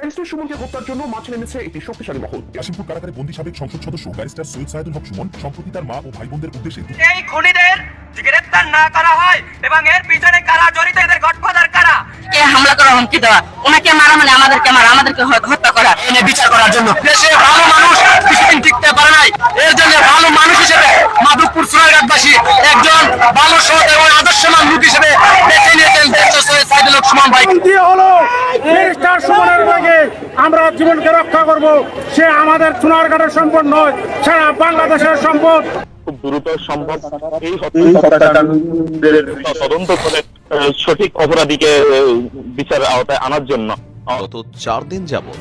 Barrister সুমনকে হত্যার জন্য মাঠে নেমেছে একটি শক্তিশালী মহল। কাশিমপুর কারাগারে বন্দী সাবেক সংসদ সদস্য ব্যারিস্টার সৈয়দ সাইদুল হক সুমন সম্প্রতি তার মা ও ভাই বোনদের উদ্দেশ্যে এই খুনিদের গ্রেপ্তার না করা হয় এবং এর পিছনে কারা জড়িত এদের গডফাদার কারা? হামলা করা হুমকি দেওয়া। ওনাকে মারা মানে আমাদেরকে মারা আমাদেরকে হত্যা করা। এনে বিচার করার জন্য। দেশে ভালো মানুষ কিছুদিন টিকতে পারে নাই। এর জন্য ভালো মানুষ হিসেবে মাধবপুর সুরাঘাটবাসী একজন ভালো সৎ এবং আদর্শমান লোক হিসেবে বেছে নিয়েছেন দেশের সৈয়দ সাইদুল সুমন ভাই। হলো ব্যারিস্টার সুমনের ভাগে আমরা জীবনকে রক্ষা করব। সে আমাদের সোনারঘাটের সম্পদ নয় সারা বাংলাদেশের সম্পদ। খুব দ্রুত সম্ভব এই হত্যাকাণ্ডের তদন্ত করে সঠিক অপরাধীকে বিচার আওতায় আনার জন্য। গত চার দিন যাবৎ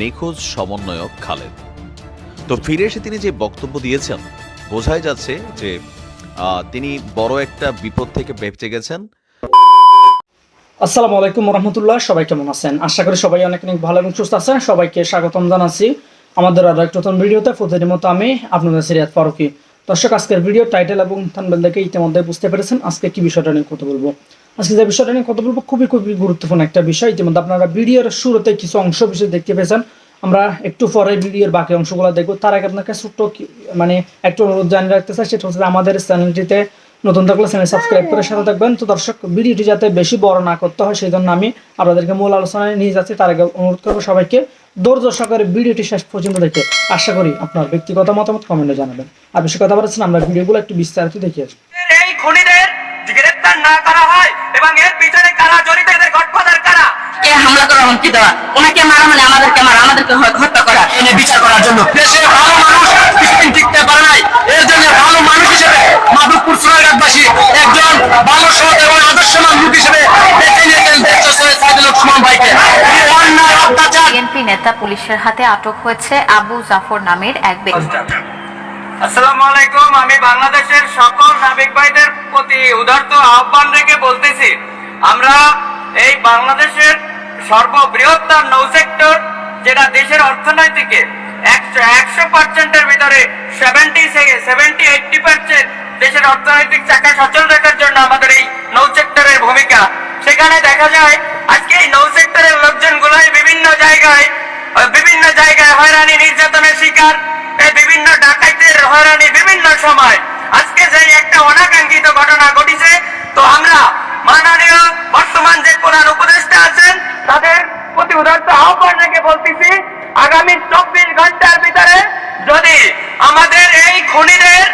নিখোঁজ সমন্বয়ক খালেদ। তো ফিরে এসে তিনি যে বক্তব্য দিয়েছেন বোঝাই যাচ্ছে যে তিনি বড় একটা বিপদ থেকে বেঁচে গেছেন। আসসালামু আলাইকুম রহমতুল্লাহ সবাই কেমন আছেন? আশা করি সবাই অনেক অনেক ভালো এবং সুস্থ আছেন। সবাইকে স্বাগতম জানাচ্ছি আমাদের আরও একটা নতুন ভিডিওতে। প্রতিদিন মতো আমি আপনাদের সিরিয়াত ফারুকি। দর্শক, আজকের ভিডিও টাইটেল এবং থানবেল দেখে ইতিমধ্যে বুঝতে পেরেছেন। আজকে কি বিষয়টা নিয়ে কথা বলব? আজকে যে বিষয়টা নিয়ে কথা বলব খুবই খুবই গুরুত্বপূর্ণ একটা বিষয়। ইতিমধ্যে আপনারা ভিডিওর শুরুতে কিছু অংশ বিষয় দেখতে পেয়েছেন। আমরা একটু পরে ভিডিওর বাকি অংশগুলো দেখব। তার আগে আপনাকে ছোট্ট মানে একটু অনুরোধ জানিয়ে রাখতে চাই, সেটা হচ্ছে আমাদের চ্যানেলটিতে নতুন থাকলে চ্যানেল সাবস্ক্রাইব করে সাথে থাকবেন। তো দর্শক, ভিডিওটি যাতে বেশি বড় না করতে হয় সেই জন্য আমি আপনাদেরকে মূল আলোচনায় নিয়ে যাচ্ছি। তার আগে অনুরোধ করব সবাইকে ধৈর্য সহকারে ভিডিওটি শেষ পর্যন্ত দেখে আশা করি আপনার ব্যক্তিগত মতামত কমেন্টে জানাবেন। আর বেশি কথা বলেছেন আমরা ভিডিওগুলো একটু বিস্তারিত দেখে আসব এই খুনিদের গ্রেফতার না করা হয় এবং এর পিছনে কারা জড়িত এদের গডফাদার কারা? কে হামলা করা হুমকি দেওয়া। ওনাকে মারা মানে আমাদেরকে মারা আমাদেরকে হত্যা এনে বিচার করার জন্য। দেশে ভালো মানুষ কিছুদিন টিকতে পারে নাই। এর জন্য ভালো মানুষ হিসেবে মাধবপুর সুরাঘাটবাসী একজন ভালো সৎ এবং আদর্শমান লোক হিসেবে বেছে নিয়েছেন দেশের সৈয়দ ভাইকে। বিএনপি নেতা পুলিশের হাতে আটক হয়েছে আবু জাফর নামের এক ব্যক্তি। আসসালামু আলাইকুম আমি বাংলাদেশের সকল নাবিক ভাইদের প্রতি উদার্ত আহ্বান রেখে বলতেছি আমরা এই বাংলাদেশের সর্ববৃহত্তর নৌ সেক্টর যেটা দেশের অর্থনৈতিকে একশো একশো পার্সেন্টের ভিতরে সেভেন্টি সেভেন্টি এইটটি পার্সেন্ট দেশের অর্থনৈতিক চাকা সচল রাখার জন্য আমাদের এই নৌ সেক্টরের ভূমিকা। সেখানে দেখা যায়, আজকে এই নৌ সেক্টরের লোকজনগুলোই বিভিন্ন জায়গায় বিভিন্ন জায়গায় হয়রানি নির্যাতনের শিকার বিভিন্ন ডাকাইতের হয়রানি বিভিন্ন সময়। আজকে যে একটা অনাকাঙ্ক্ষিত ঘটনা ঘটিছে, তো আমরা মাননীয় বর্তমান যে প্রধান উপদেষ্টা আছেন, তাদের প্রতি উদার্ত বলতেছি, আগামী চব্বিশ ঘণ্টার ভিতরে যদি আমাদের এই খুনিদের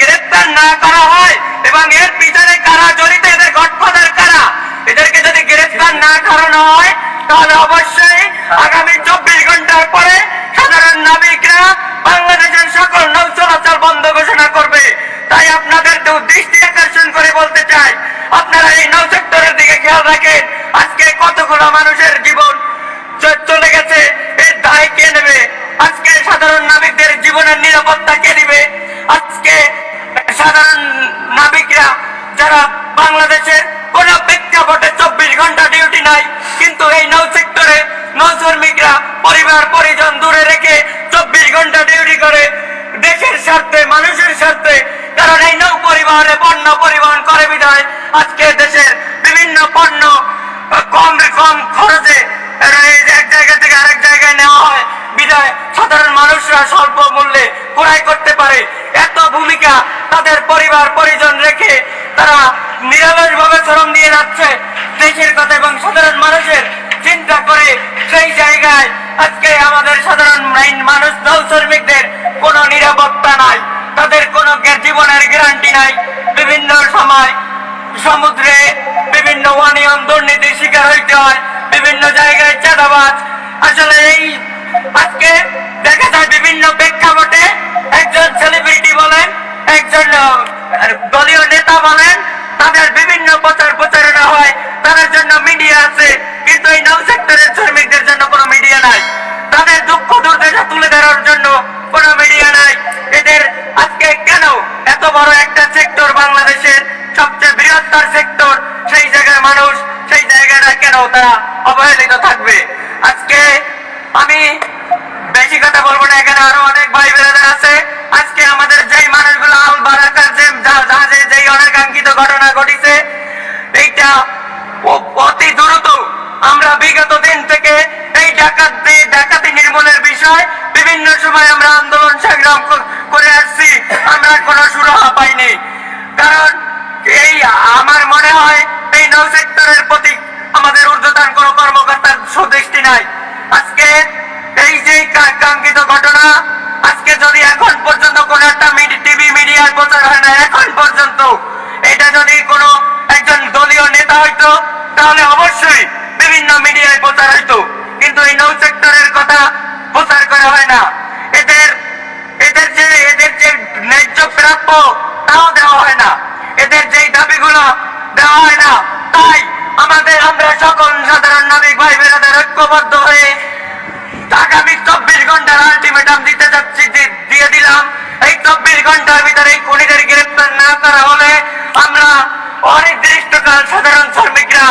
গ্রেফতার না করা হয় এবং এর পিছনে কারা জড়িত, এদের গডফাদার কারা, এদেরকে যদি গ্রেফতার না করানো হয়, তাহলে অবশ্যই আগামী চব্বিশ ঘণ্টার পরে সাধারণ নাবিকরা বাংলাদেশের সকল নৌ চলাচল বন্ধ ঘোষণা করবে। তাই আপনাদের দৃষ্টি আকর্ষণ করে বলতে চাই, আপনারা এই নৌ সেক্টরের দিকে খেয়াল রাখেন, আজকে কতগুলো মানুষের জীবন চলে গেছে, এর দায় কে নেবে? আজকে সাধারণ নাবিকদের জীবনের নিরাপত্তা কে নেবে? আজকে সাধারণ নাবিকরা যারা বাংলাদেশের কোন প্রেক্ষাপটে চব্বিশ ঘণ্টা ডিউটি নাই, কিন্তু এই নৌ সেক্টরে নৌ শ্রমিকরা পরিবার, পরিজন দূরে রেখে চব্বিশ ঘণ্টা ডিউটি করে দেশের স্বার্থে, মানুষের স্বার্থে। কারণ এই নৌ পরিবহনে পণ্য পরিবহন করে বিধায় আজকে দেশের বিভিন্ন পণ্য কম কম খরচে এক জায়গা থেকে আরেক জায়গায় নেওয়া হয়। সাধারণ মানুষরা স্বল্প মূল্যে ক্রয় করতে পারে। এত ভূমিকা তাদের পরিবার, পরিজন রেখে তারা যাচ্ছে। এবং সাধারণ মানুষের চিন্তা করে সেই জায়গায় আজকে আমাদের সাধারণ মানুষ শ্রমিকদের কোনো নিরাপত্তা নাই। তাদের কোনো জীবনের গ্যারান্টি নাই। বিভিন্ন সময় সমুদ্রে বিভিন্ন অনিয়ম, দুর্নীতির শিকার হইতে হয়। বিভিন্ন জায়গায় চাঁদাবাজ। আসলে এই আজকে দেখা যায় বিভিন্ন প্রেক্ষাপটে একজন সেলিব্রিটি বলেন, একজন দলীয় নেতা বলেন, তাদের বিভিন্ন প্রচার প্রচারণা হয়, তাদের জন্য মিডিয়া আছে, কিন্তু এই নৌ সেক্টরের শ্রমিকদের জন্য কোনো মিডিয়া নাই। তাদের দুঃখ দুর্দশা তুলে ধরার জন্য কোনো মিডিয়া নাই। এদের আজকে কেন এত বড় একটা সেক্টর বাংলাদেশের সবচেয়ে বৃহত্তর সেক্টর সেই জায়গায় মানুষ, সেই জায়গাটা কেন তারা অবহেলিত থাকবে? আজকে আমি বেশি কথা বলব না, এখানে আরও অনেক ভাই বেড়াদের আছে। আজকে আমাদের যেই মানুষগুলো আল বারাকার যে জাহাজে যেই অনাকাঙ্ক্ষিত ঘটনা ঘটিছে, এইটা অতি দ্রুত আমরা বিগত দিন থেকে এই ডাকাতি ডাকাতি নির্মূলের বিষয় বিভিন্ন সময় আমরা আন্দোলন সংগ্রাম করে আসছি। আমরা কোনো সুরাহা পাইনি। কারণ এই আমার মনে হয় এই নৌ সেক্টরের প্রতি আমাদের ঊর্ধ্বতন কোন কর্মকর্তার সুদৃষ্টি নাই। আজকে এই যে কাঙ্ক্ষিত ঘটনা, আজকে যদি এখন পর্যন্ত কোন একটা টিভি মিডিয়ার প্রচার হয় না, এখন পর্যন্ত এটা যদি কোনো একজন দলীয় নেতা হইতো তাহলে অবশ্যই বিভিন্ন মিডিয়ায় প্রচার হইতো কিন্তু এই নৌ সেক্টরের কথা প্রচার করা হয় না এদের এদের যে এদের যে ন্যায্য প্রাপ্য তাও দেওয়া হয় না এদের যেই দাবিগুলো দেওয়া হয় না তাই আমাদের আমরা সকল সাধারণ নাবিক ভাই বোনেদের ঐক্যবদ্ধ হয়ে আগামী চব্বিশ ঘণ্টার আলটিমেটাম দিতে যাচ্ছি দি- দিয়ে দিলাম এই চব্বিশ ঘণ্টার ভিতরে এই খুনিদের গ্রেপ্তার না করা হলে আমরা অনির্দিষ্টকাল সাধারণ শ্রমিকরা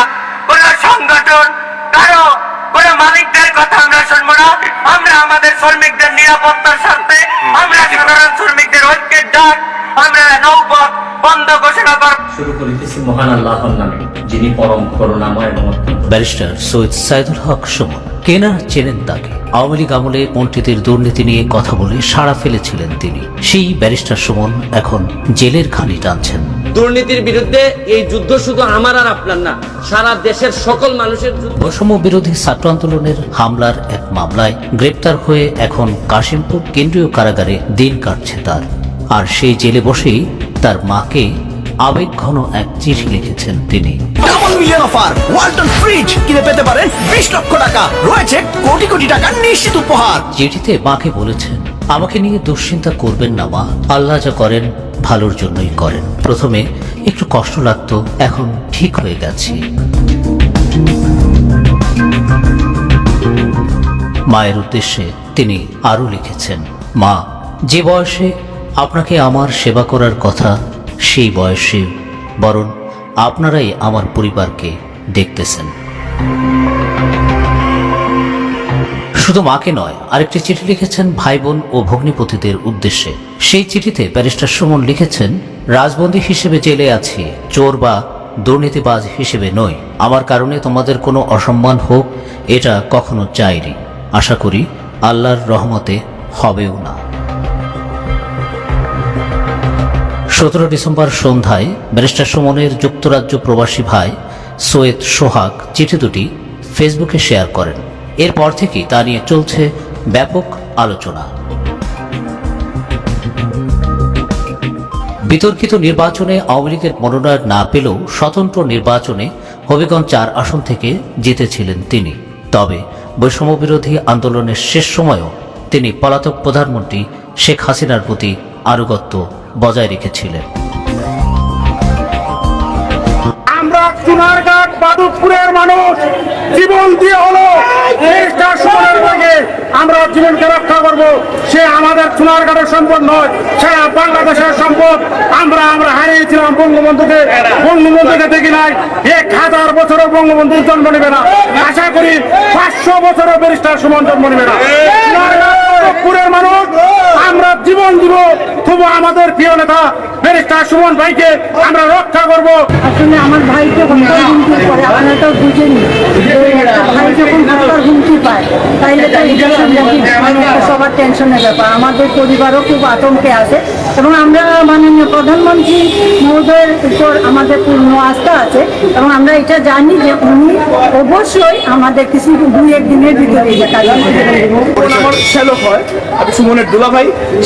কোন সংগঠন কারও কোন মালিকদের কথা আমরা শুনব না আমরা আমাদের শ্রমিকদের নিরাপত্তার স্বার্থে আমরা সাধারণ শ্রমিকদের ঐক্যের ডাক আমরা নৌপথ বন্ধ ঘোষণা করব শুরু করিতেছি মহান আল্লাহর নামে যিনি পরম করুণাময় এবং ব্যারিস্টার সৈয়দ সাইদুল হক সুমন কেনা চেনেন তাকে। আওয়ামী লীগ আমলে মন্ত্রীদের দুর্নীতি নিয়ে কথা বলে সাড়া ফেলেছিলেন তিনি। সেই ব্যারিস্টার সুমন এখন জেলের ঘানি টানছেন। দুর্নীতির বিরুদ্ধে এই যুদ্ধ শুধু আমার আর আপনার না সারা দেশের সকল মানুষের যুদ্ধ। বৈষম্য বিরোধী ছাত্র আন্দোলনের হামলার এক মামলায় গ্রেপ্তার হয়ে এখন কাশিমপুর কেন্দ্রীয় কারাগারে দিন কাটছে তার। আর সেই জেলে বসেই তার মাকে আবেগঘন এক চিঠি লিখেছেন তিনি। Double million offer Walton fridge কিনে পেতে পারেন বিশ লক্ষ টাকা। রয়েছে কোটি কোটি টাকার নিশ্চিত উপহার। চিঠিতে মাকে বলেছেন আমাকে নিয়ে দুশ্চিন্তা করবেন না মা। আল্লাহ যা করেন ভালোর জন্যই করেন। প্রথমে একটু কষ্ট লাগতো এখন ঠিক হয়ে গেছি। মায়ের উদ্দেশ্যে তিনি আরও লিখেছেন মা যে বয়সে আপনাকে আমার সেবা করার কথা সেই বয়সে, বরং আপনারাই আমার পরিবারকে দেখতেছেন। শুধু মাকে নয়, আরেকটি চিঠি লিখেছেন ভাই বোন ও ভগ্নিপতিদের উদ্দেশ্যে। সেই চিঠিতে ব্যারিস্টার সুমন লিখেছেন, রাজবন্দী হিসেবে জেলে আছি, চোর বা দুর্নীতিবাজ হিসেবে নই। আমার কারণে তোমাদের কোনো অসম্মান হোক, এটা কখনো চাইনি। আশা করি আল্লাহর রহমতে হবেও না। সতেরো ডিসেম্বর সন্ধ্যায় ব্যারিস্টার সুমনের যুক্তরাজ্য প্রবাসী ভাই সৈয়দ সোহাগ চিঠি দুটি ফেসবুকে শেয়ার করেন। এরপর থেকেই তা নিয়ে চলছে ব্যাপক আলোচনা। বিতর্কিত নির্বাচনে আওয়ামী লীগের মনোনয়ন না পেলেও স্বতন্ত্র নির্বাচনে হবিগঞ্জ চার আসন থেকে জিতেছিলেন তিনি। তবে বৈষম্য বিরোধী আন্দোলনের শেষ সময়েও তিনি পলাতক প্রধানমন্ত্রী শেখ হাসিনার প্রতি আনুগত্য বজায় রেখেছিলেন। আমরা মানুষ, জীবন দিয়ে হলো আমরা জীবনকে রক্ষা করব, সে আমাদের সম্পদ নয় সারা বাংলাদেশের সম্পদ। আমরা আমরা হারিয়েছিলাম বঙ্গবন্ধুকে। বঙ্গবন্ধুকে দেখি নাই, এক হাজার বছরও বঙ্গবন্ধুর জন্ম নেবে না। আশা করি পাঁচশো বছরও ব্যারিস্টার সুমন জন্ম নেবে না। চুনারঘাট মানুষ। আমরা জীবন দিব। তবু আমাদের প্রিয় নেতা, ব্যারিস্টার সুমন ভাইকে আমরা রক্ষা করব। আসলে আমার ভাইকে হত্যার বুঝেনি ভাই যখন হত্যার হুমকি পায়, তাইলে তো মানে সবার টেনশনের ব্যাপার। আমাদের পরিবারও খুব আতঙ্কে আছে। এবং আমরা মাননীয় প্রধানমন্ত্রী মহোদয়ের উপর আমাদের পূর্ণ আস্থা আছে এবং আমরা এটা জানি যে উনি অবশ্যই আমাদের কিছু দুই এক দিনের ভিতরে এটা কাজ আমার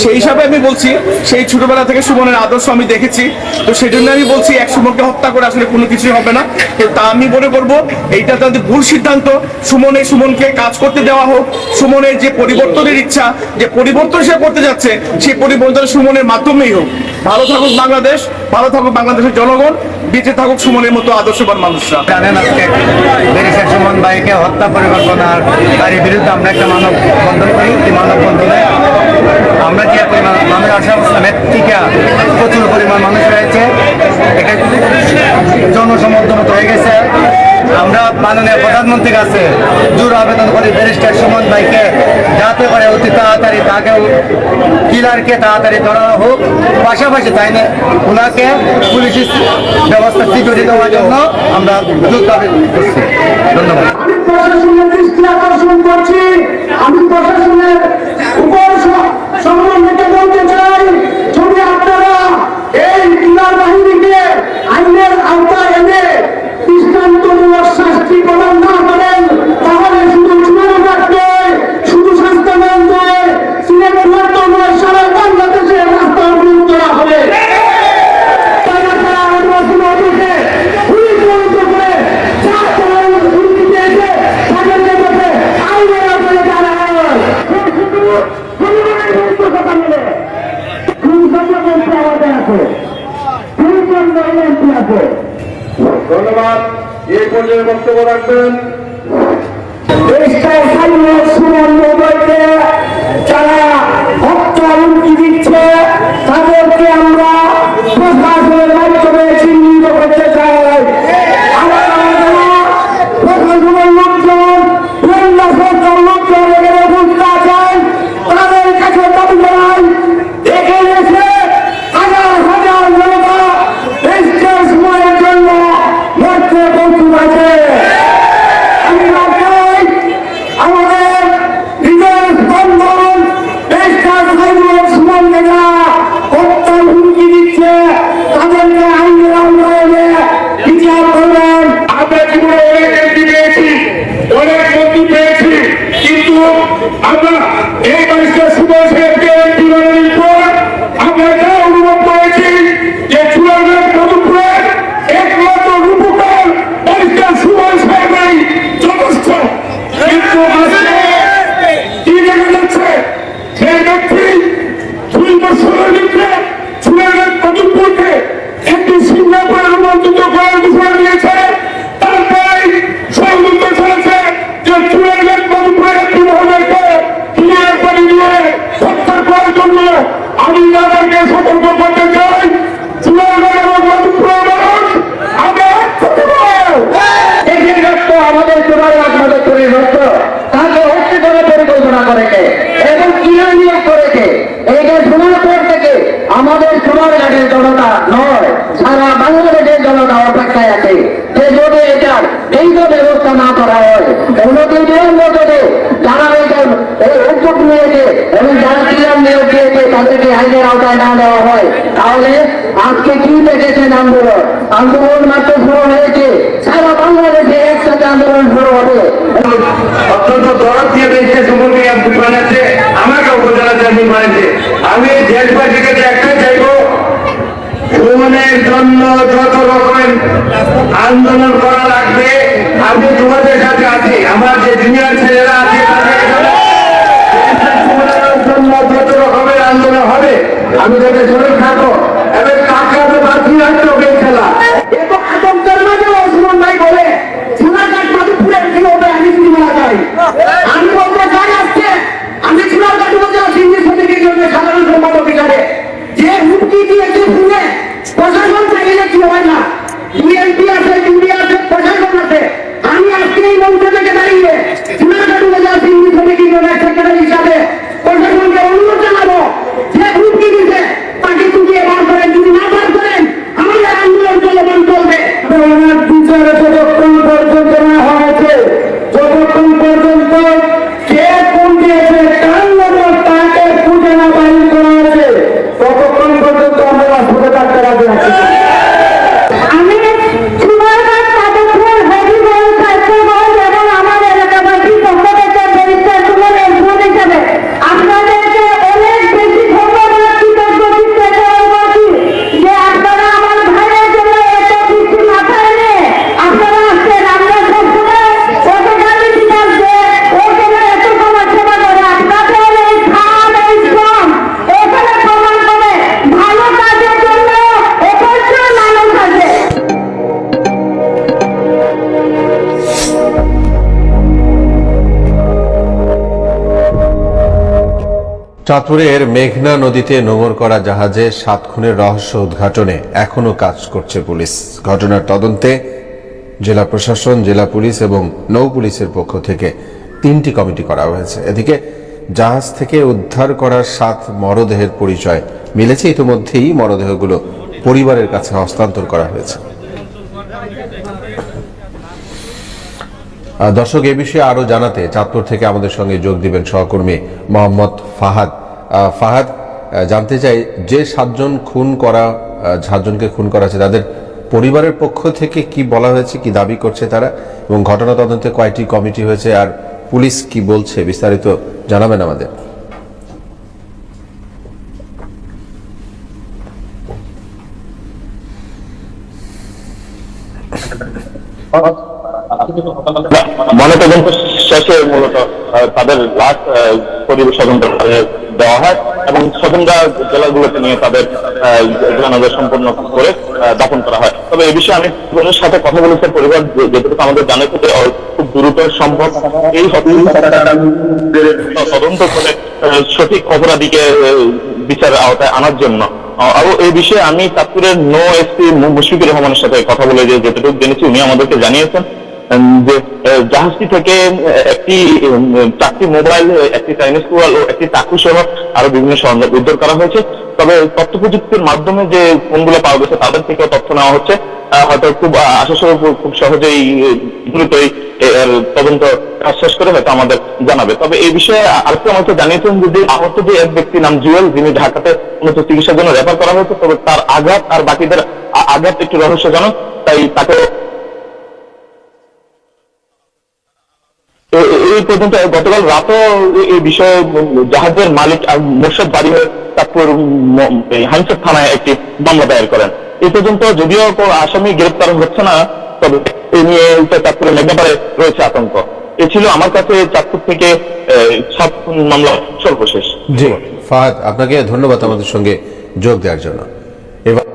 সেই হিসাবে আমি বলছি, সেই ছোটবেলা থেকে সুমনের আদর্শ আমি দেখেছি। তো সেই জন্য আমি বলছি, এক সুমনকে হত্যা করে আসলে কোনো কিছুই হবে না। তো তা আমি মনে করব, এইটা তাদের ভুল সিদ্ধান্ত। সুমনে সুমনকে কাজ করতে দেওয়া হোক। সুমনের যে পরিবর্তনের ইচ্ছা, যে পরিবর্তন সে করতে যাচ্ছে সেই পরিবর্তন সুমনের মাধ্যমেই হোক। ভালো থাকুক বাংলাদেশ, ভালো থাকুক বাংলাদেশের জনগণ, বেঁচে থাকুক সুমনের মতো আদর্শবান মানুষরা। জানেন আজকে ব্যারিস্টার সুমন ভাইকে হত্যা পরিকল্পনার তার বিরুদ্ধে আমরা একটা মানব বন্ধন করি। এই মানব বন্ধনে আমরা যে পরিমাণ মানুষ আসা টিকা প্রচুর পরিমাণ মানুষ রয়েছে। এটা জনসমর্থনত হয়ে গেছে। আমরা মাননীয় প্রধানমন্ত্রীর কাছে জোর আবেদন করি, ব্যারিস্টার সুমন ভাইকে, যাতে পারে অতি তাড়াতাড়ি তাকে কিলারকে তাড়াতাড়ি ধরানো হোক। পাশাপাশি তাই না ওনাকে পুলিশের ব্যবস্থা স্বীকৃতি দেওয়ার জন্য আমরা জোর দাবি করছি। ধন্যবাদ। আমি প্রশাসনের উপর বলতে চাই। এবং যারা ক্রিয়ার নিয়োগ দিয়েছে, তাদেরকে আইনের আওতায় না দেওয়া হয়। তাহলে আজকে কি দেখেছেন আন্দোলন? আন্দোলন মাত্র শুরু হয়েছে। সারা বাংলাদেশে একসাথে আন্দোলন শুরু হবে। অত্যন্ত দরদ দিয়ে দেখছে সুমন্ত্রী বানাচ্ছে আমাকে উপজেলা জামিন বানাচ্ছে আমি দেশবাসীকে একটাই চাইব। সুমনের জন্য যত রকম আন্দোলন করা লাগবে, আমি তোমাদের সাথে আছি। আমার যে জুনিয়র ছেলেরা আমি তাকে চাঁদপুরের মেঘনা নদীতে নোঙর করা জাহাজে সাত খুনের রহস্য উদ্ঘাটনে এখনও কাজ করছে পুলিশ। ঘটনার তদন্তে জেলা প্রশাসন, জেলা পুলিশ এবং নৌ পুলিশের পক্ষ থেকে তিনটি কমিটি করা হয়েছে। এদিকে জাহাজ থেকে উদ্ধার করা সাত মরদেহের পরিচয় মিলেছে। ইতিমধ্যেই মরদেহগুলো পরিবারের কাছে হস্তান্তর করা হয়েছে। দর্শক, এ বিষয়ে আরও জানাতে চাঁদপুর থেকে আমাদের সঙ্গে যোগ দিবেন সহকর্মী মোহাম্মদ ফাহাদ। ফাহাদ জানতে চাই যে সাতজন খুন করা সাতজনকে খুন করা আছে তাদের পরিবারের পক্ষ থেকে কি বলা হয়েছে, কি দাবি করছে তারা, এবং ঘটনা তদন্তে কয়টি কমিটি হয়েছে, আর পুলিশ কি বলছে, বিস্তারিত জানাবেন আমাদের। ময়নাতদন্ত শেষে মূলত তাদের লাশ পরিবেশন দেওয়া হয় এবং স্বজনরা জেলাগুলোতে নিয়ে তাদের জানাজা সম্পন্ন করে দাফন করা হয়। তবে এই বিষয়ে আমি পরিবারের সাথে কথা বলেছে পরিবার যেটুকু আমাদের জানাতে যে খুব দ্রুত সম্ভব এই তদন্ত করে সঠিক আহ, বিচারের আওতায় আনার জন্য। আরও এই বিষয়ে আমি চাঁদপুরের নো এসপি মুশফিকুর রহমানের সাথে কথা বলে যে যেটুকু জেনেছি উনি আমাদেরকে জানিয়েছেন। যে জাহাজটি থেকে একটি চারটি মোবাইল একটি চাইনিজ কুয়াল ও একটি চাকু সহ আরও বিভিন্ন সরঞ্জাম উদ্ধার করা হয়েছে। তবে তথ্য প্রযুক্তির মাধ্যমে যে ফোনগুলো পাওয়া গেছে তাদের থেকেও তথ্য নেওয়া হচ্ছে। হয়তো খুব আশা খুব সহজেই দ্রুতই তদন্ত কাজ শেষ করে হয়তো আমাদের জানাবে। তবে এই বিষয়ে আরেকটু আমাকে জানিয়েছেন যে যে আহত যে এক ব্যক্তি নাম জুয়েল, যিনি ঢাকাতে উন্নত চিকিৎসার জন্য রেফার করা হয়েছে, তবে তার আঘাত আর বাকিদের আঘাত একটু রহস্যজনক, তাই তাকে এই পর্যন্ত গতকাল রাতও এ- এই বিষয়ে জাহাজের মালিক আর মোর্শেদ বাড়ি হয়ে চাঁদপুর থানায় একটি মামলা দায়ের করেন। এই পর্যন্ত যদিও কোনো আসামি গ্রেপ্তার হচ্ছে না তবে এ নিয়ে চাঁদপুরের মেঘনাপাড়ে রয়েছে আতঙ্ক। এ ছিল আমার কাছে চাঁদপুর থেকে সব মামলা সর্বশেষ। জি ফাহাদ আপনাকে ধন্যবাদ আমাদের সঙ্গে যোগ দেওয়ার জন্য। এবার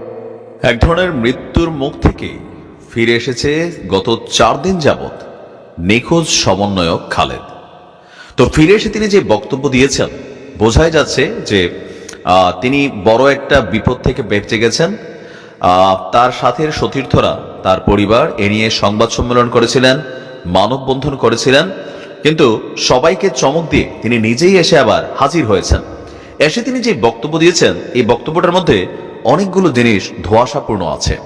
এক ধরনের মৃত্যুর মুখ থেকে ফিরে এসেছে গত চার দিন যাবৎ। নিখোঁজ সমন্বয়ক খালেদ। তো ফিরে এসে তিনি যে বক্তব্য দিয়েছেন, বোঝাই যাচ্ছে যে তিনি বড় একটা বিপদ থেকে বেঁচে গেছেন। তার সাথের সতীর্থরা, তার পরিবার, এ নিয়ে সংবাদ সম্মেলন করেছিলেন, মানববন্ধন করেছিলেন। কিন্তু সবাইকে চমক দিয়ে তিনি নিজেই এসে আবার হাজির হয়েছেন। এসে তিনি যে বক্তব্য দিয়েছেন, এই বক্তব্যটার মধ্যে অনেকগুলো জিনিস ধোঁয়াশাপূর্ণ আছে।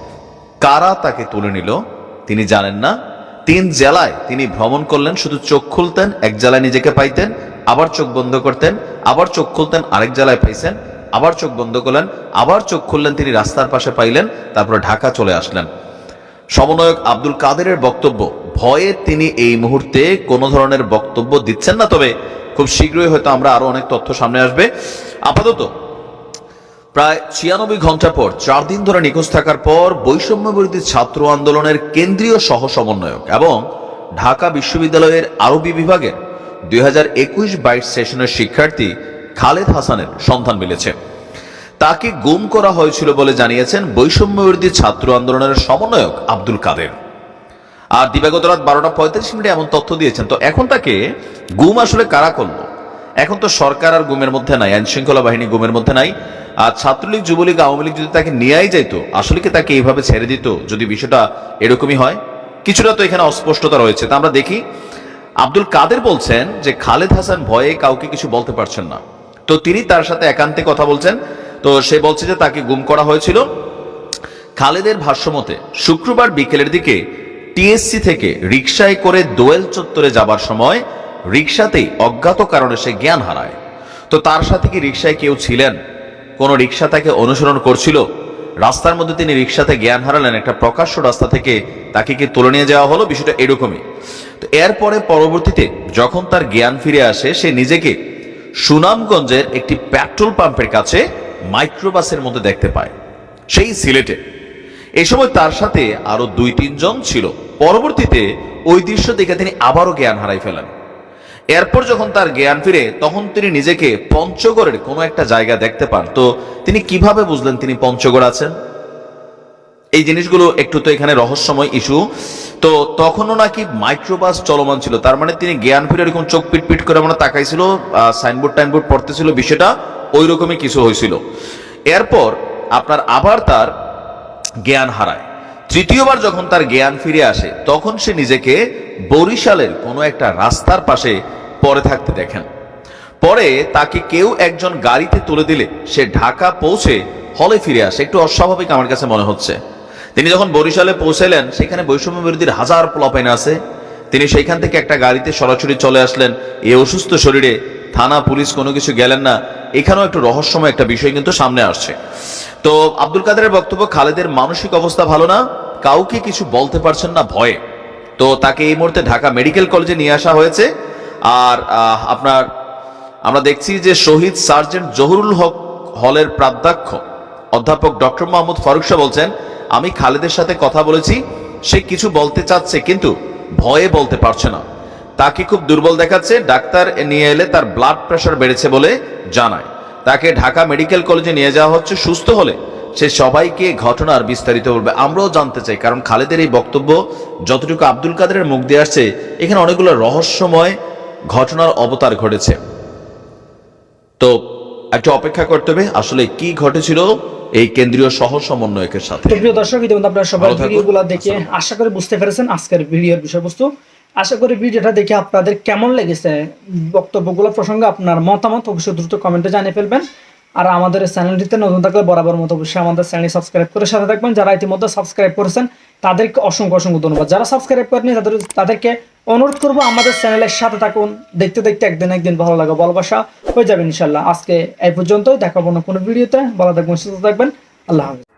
কারা তাকে তুলে নিল, তিনি জানেন না। তিন জেলায় তিনি ভ্রমণ করলেন, শুধু চোখ খুলতেন, এক জেলায় নিজেকে পাইতেন, আবার চোখ বন্ধ করতেন, আবার চোখ খুলতেন, আরেক জেলায় পাইছেন, আবার চোখ বন্ধ করলেন, আবার চোখ খুললেন, তিনি রাস্তার পাশে পাইলেন, তারপরে ঢাকা চলে আসলেন। সমন্বয়ক আব্দুল কাদেরের বক্তব্য, ভয়ে তিনি এই মুহূর্তে কোনো ধরনের বক্তব্য দিচ্ছেন না, তবে খুব শীঘ্রই হয়তো আমরা আরও অনেক তথ্য সামনে আসবে। আপাতত প্রায় ছিয়ানব্বই ঘণ্টা পর, চার দিন ধরে নিখোঁজ থাকার পর বৈষম্য বিরোধী ছাত্র আন্দোলনের কেন্দ্রীয় সহ সমন্বয়ক এবং ঢাকা বিশ্ববিদ্যালয়ের আরবি বিভাগের দুই হাজার একুশ বাইশ সেশনের শিক্ষার্থী খালেদ হাসানের সন্ধান মিলেছে। তাকে গুম করা হয়েছিল বলে জানিয়েছেন বৈষম্য বিরোধী ছাত্র আন্দোলনের সমন্বয়ক আব্দুল কাদের। আর দিবাগত রাত বারোটা পঁয়তাল্লিশ মিনিটে এমন তথ্য দিয়েছেন। তো এখন তাকে গুম আসলে কারা করল? এখন তো সরকার আর গুমের মধ্যে নাই, আইন শৃঙ্খলা বাহিনী গুমের মধ্যে নাই। আর ছাত্রলীগ, যুবলীগ, আওয়ামী লীগ যদি তাকে নিয়েই যাইতো, আসলে কি তাকে এইভাবে ছেড়ে দিত যদি বিষয়টা এরকমই হয়? কিছুটা তো এখানে অস্পষ্টতা রয়েছে। তা আমরা দেখি, আব্দুল কাদের বলছেন যে খালেদ হাসান ভয়ে কাউকে কিছু বলতে পারছেন না। তো তিনি তার সাথে একান্তে কথা বলছেন। তো সে বলছে যে তাকে গুম করা হয়েছিল। খালেদের ভাষ্যমতে শুক্রবার বিকেলের দিকে টিএসসি থেকে রিকশায় করে দোয়েল চত্বরে যাবার সময় রিকশাতেই অজ্ঞাত কারণে সে জ্ঞান হারায়। তো তার সাথে কি রিক্সায় কেউ ছিলেন? কোনো রিক্সা তাকে অনুসরণ করছিল? রাস্তার মধ্যে তিনি রিক্সাতে জ্ঞান হারালেন, একটা প্রকাশ্য রাস্তা থেকে তাকে কি তুলে নিয়ে যাওয়া হলো? বিষয়টা এরকমই। তো এরপরে পরবর্তীতে যখন তার জ্ঞান ফিরে আসে, সে নিজেকে সুনামগঞ্জের একটি পেট্রোল পাম্পের কাছে মাইক্রোবাসের মধ্যে দেখতে পায়, সেই সিলেটে। এই সময় তার সাথে আরও দুই তিনজন ছিল। পরবর্তীতে ওই দৃশ্য দেখে তিনি আবারও জ্ঞান হারাই ফেলেন। এরপর যখন তার জ্ঞান ফিরে, তখন তিনি নিজেকে পঞ্চগড়ের কোনো একটা জায়গা দেখতে পান। তো তিনি কীভাবে বুঝলেন তিনি পঞ্চগড় আছেন? এই জিনিসগুলো একটু তো এখানে রহস্যময় ইস্যু। তো তখনও নাকি মাইক্রোবাস চলমান ছিল। তার মানে তিনি জ্ঞান ফিরে এরকম চোখ পিট পিট করে মানে তাকাইছিল সাইনবোর্ড, টাইনবোর্ড পড়তেছিল, বিষয়টা ওই রকমই কিছু হয়েছিল। এরপর আপনার আবার তার জ্ঞান হারায়। তৃতীয়বার যখন তার জ্ঞান ফিরে আসে, তখন সে নিজেকে বরিশালের কোনো একটা রাস্তার পাশে পড়ে থাকতে দেখেন। পরে তাকে কেউ একজন গাড়িতে তুলে দিলে, সে ঢাকা পৌঁছে হলে ফিরে আসে। একটু অস্বাভাবিক আমার কাছে মনে হচ্ছে। তিনি যখন বরিশালে পৌঁছালেন, সেখানে বৈষম্য বিরোধীর হাজার পোলাপাইন আছে। তিনি সেইখান থেকে একটা গাড়িতে সরাসরি চলে আসলেন। এই অসুস্থ শরীরে থানা, পুলিশ কোনো কিছু গেলেন না। এখানেও একটু রহস্যময় একটা বিষয় কিন্তু সামনে আসছে। তো আব্দুল কাদেরের বক্তব্য, খালেদের মানসিক অবস্থা ভালো না? কাউকে কিছু বলতে পারছেন না ভয়ে। তো তাকে এই মুহূর্তে ঢাকা মেডিকেল কলেজে নিয়ে আসা হয়েছে। আর আপনার, আমরা দেখছি যে শহীদ সার্জেন্ট জহুরুল হক হলের প্রাধ্যক্ষ অধ্যাপক ডক্টর মোহাম্মদ ফারুক শাহ বলছেন, আমি খালেদের সাথে কথা বলেছি, সে কিছু বলতে চাচ্ছে কিন্তু ভয়ে বলতে পারছে না। তাকে খুব দুর্বল দেখাচ্ছে, ডাক্তার নিয়ে এলে তার ব্লাড প্রেশার বেড়েছে বলে জানায়। তাকে ঢাকা মেডিকেল কলেজে নিয়ে যাওয়া হচ্ছে সুস্থ হলে, সে সবাইকে ঘটনার বিস্তারিত বলবে। আমরাও জানতে চাই, কারণ খালেদের এই বক্তব্য যতটুকু আব্দুল কাদেরের মুখ দিয়ে আসছে, এখানে অনেকগুলো রহস্যময় ঘটনার অবতার ঘটেছে। তো একটু অপেক্ষা করতে হবে আসলে কি ঘটেছিল এই কেন্দ্রীয় সহ সমন্বয়কের সাথে। প্রিয় দর্শক ইতিমধ্যে আপনারা সবাই ভিডিওগুলো দেখে আশা করি বুঝতে পেরেছেন আজকের ভিডিওর বিষয়বস্তু। আশা করি ভিডিওটা দেখে আপনাদের কেমন লেগেছে বক্তব্যগুলো প্রসঙ্গে আপনার মতামত অবশ্যই দ্রুত কমেন্টে জানিয়ে ফেলবেন। আর আমাদের চ্যানেলটিতে নতুন থাকলে বরাবর মতো অবশ্যই আমাদের চ্যানেল সাবস্ক্রাইব করে সাথে থাকবেন। যারা ইতিমধ্যে সাবস্ক্রাইব করেছেন তাদেরকে অসংখ্য অসংখ্য ধন্যবাদ। যারা সাবস্ক্রাইব করেনি তাদের তাদেরকে অনুরোধ করব আমাদের চ্যানেলের সাথে থাকুন। দেখতে দেখতে একদিন একদিন ভালো লাগা ভালোবাসা হয়ে যাবে ইনশাল্লাহ। আজকে এই পর্যন্তই। দেখাবো না কোনো ভিডিওতে। ভালো থাকবেন, সুস্থ থাকবেন। আল্লাহ হাফিজ।